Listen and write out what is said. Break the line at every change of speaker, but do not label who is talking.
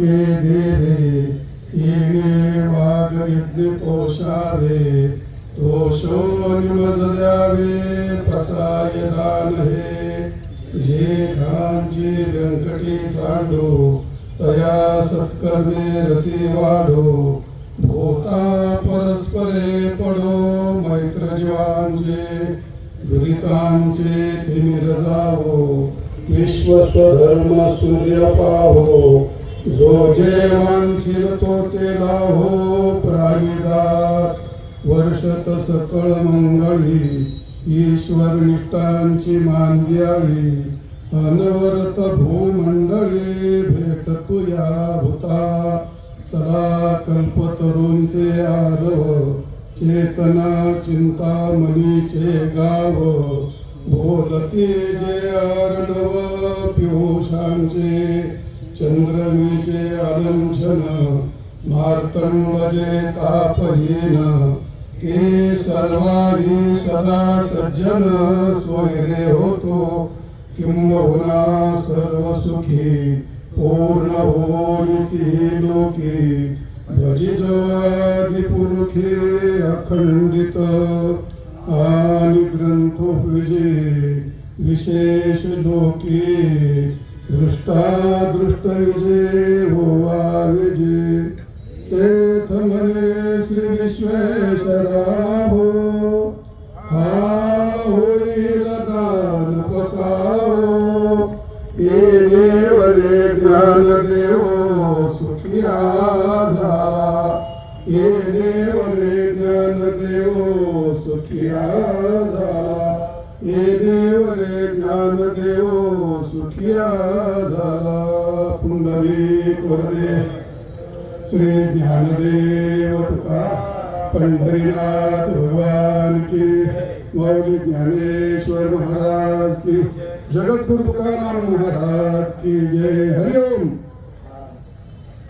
के देवे येणे वाघ यज्ञ तोषावे तोषोन मज द्यावे प्रसाय दान हे जे खांची व्यंकटी सांडो तया सत्कर्मे रती वाढो भोता परस्परे पडो मैत्र जीवांचे दुरितांचे तिमिर जावो विश्व स्वधर्म सूर्य पाहो जो जे मानशील तो ते लाहो प्राणीदार. वर्षत सकळ मंगळी ईश्वर निष्ठांची मान द्यावी अनवरत भूमंडळी भेट तुया भूता. तरा कल्पतरूंचे आरव चेतना चिंता मनीचे गाव. बोलते जे अर्णव पियुषांचे चंद्रमीचे अलंछन मार्तंडजे तापहीन के सर्वानी सदा सज्जन स्वैरे होतो. किंबहुना सर्व सुखी पूर्ण होती लोकी. भजिजो अखंडित आणि ग्रंथ विजे विशेष लोके. दृष्टा दृष्ट विजय होवा विजय तेथ मने श्री विश्वेश्वरा हो हा होईल दान पसावो येणे वरे ज्ञान देवो सुखिया आधा येणे वरे ज्ञान देवो सुखिया आधा ये देवरे ज्ञान देवो सुखिया झाला. पुंडलिक वरदे श्री ज्ञानदेव तुका पंढरीनाथ भगवान की मौली ज्ञानेश्वर महाराज की जगद्गुरु तुकाराम महाराज की जय.